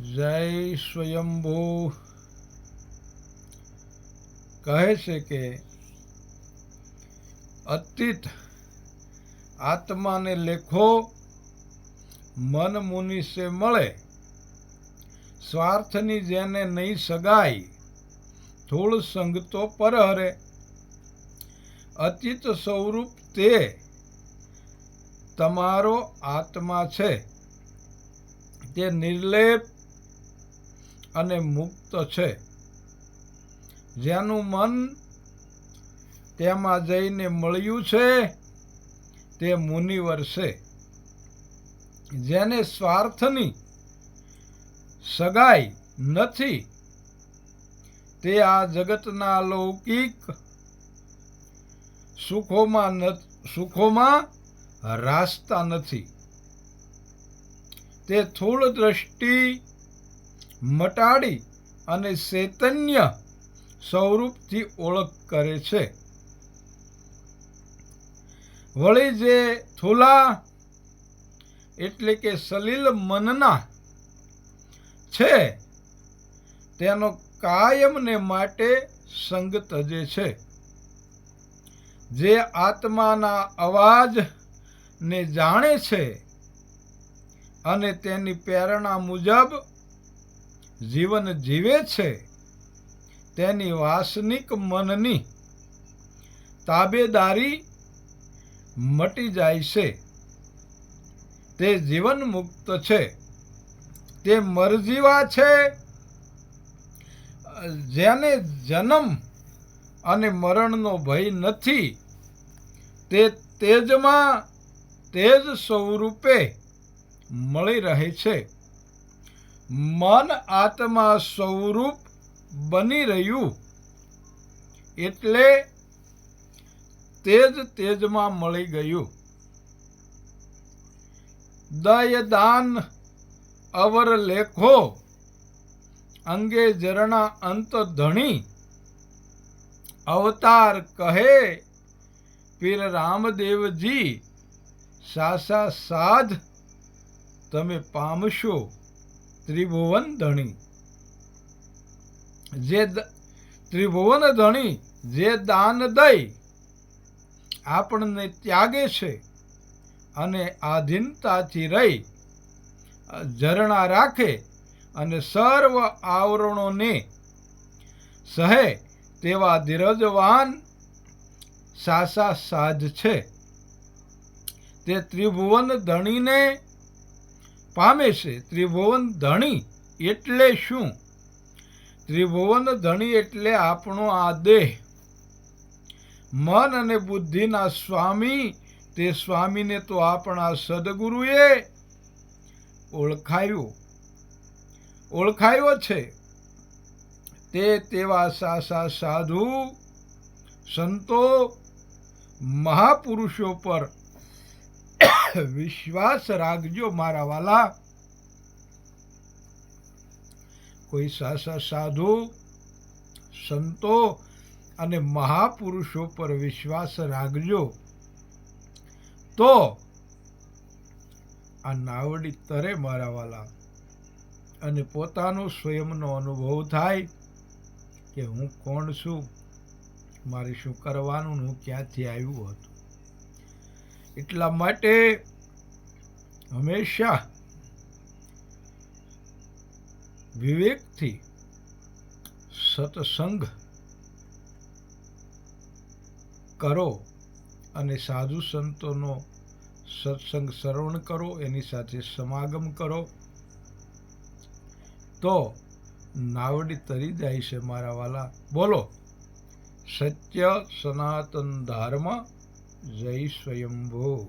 જય સ્વયંભૂ. કહે છે કે અતીત આત્માને લેખો, મન મુનિષે મળે. સ્વાર્થની જેને નહીં સગાઈ થોડ સંગ તો પર હરે અતીત સ્વરૂપ તે તમારો આત્મા છે. તે નિર્લેપ અને મુક્ત છે. જેનું મન તેમાં જઈને મળ્યું છે, તે મુનિવર છે. જેને સ્વાર્થની સગાઈ નથી, તે આ જગતના લૌકિક સુખોમાં સુખોમાં રાસ્તા નથી. તે થોડ દ્રષ્ટિ મટાડી અને ચૈતન્ય સ્વરૂપથી ઓળખ કરે છે. વળી જે થુલા એટલે કે સલીલ મનના છે, તેનો કાયમને માટે સંગ તજે છે, જે આત્માના અવાજને જાણે છે અને તેની પ્રેરણા મુજબ જીવન જીવે છે, તેની વાસનિક મનની તાબેદારી મટી જાય છે. તે જીવન મુક્ત છે, તે મરજીવા છે. જેને જન્મ અને મરણનો ભય નથી, તે તેજમાં તેજ સ્વરૂપે મળી રહે છે. મન આત્મા સ્વરૂપ બની રહ્યું. એટલે તેજ તેજમાં મળી ગયું. દયદાન અવરલેખો અવર લેખો અંગે ઝરણા અંત ધણી. અવતાર કહે, પીર રામદેવજી, સાસા સાધ, તમે પામશો. ત્રિભુવન ધણી. જે ત્રિભુવન ધણી, જે દાન દઈ આપણને ત્યાગે છે અને આધીનતાથી રહી, ઝરણા રાખે અને સર્વ આવરણોને સહે તેવા ધીરજવાન સાસા સાધ છે. તે ત્રિભુવન ધણીને પામે છે. ત્રિભુવન ધણી એટલે શું? ત્રિભુવન ધણી એટલે આપણો આ દેહ. મન અને બુદ્ધિના સ્વામી, તે સ્વામીને તો આપણા સદગુરુએ ઓળખાયું. ઓળખાયો છે. તે તેવા સાસા સાધુ, સંતો, મહાપુરુષો પર વિશ્વાસ રાખજો મારા વાલા. કોઈ સાધુ, સંતો અને મહાપુરુષો પર વિશ્વાસ રાખજો. તો આ નાવડી તરે મારા વાલા અને પોતાનો સ્વયંનો અનુભવ થાય કે હું કોણ છું? મારે શું કરવાનું? હું ક્યાંથી આવ્યું હતું? એટલા માટે હંમેશા વિવેકથી સત્સંગ કરો અને સાધુ સંતોનો સત્સંગ શ્રવણ કરો, એની સાથે સમાગમ કરો. તો નાવડી તરી જાય છે મારા વાલા. બોલો, સત્ય સનાતન ધર્મ જય સ્વયંભૂ.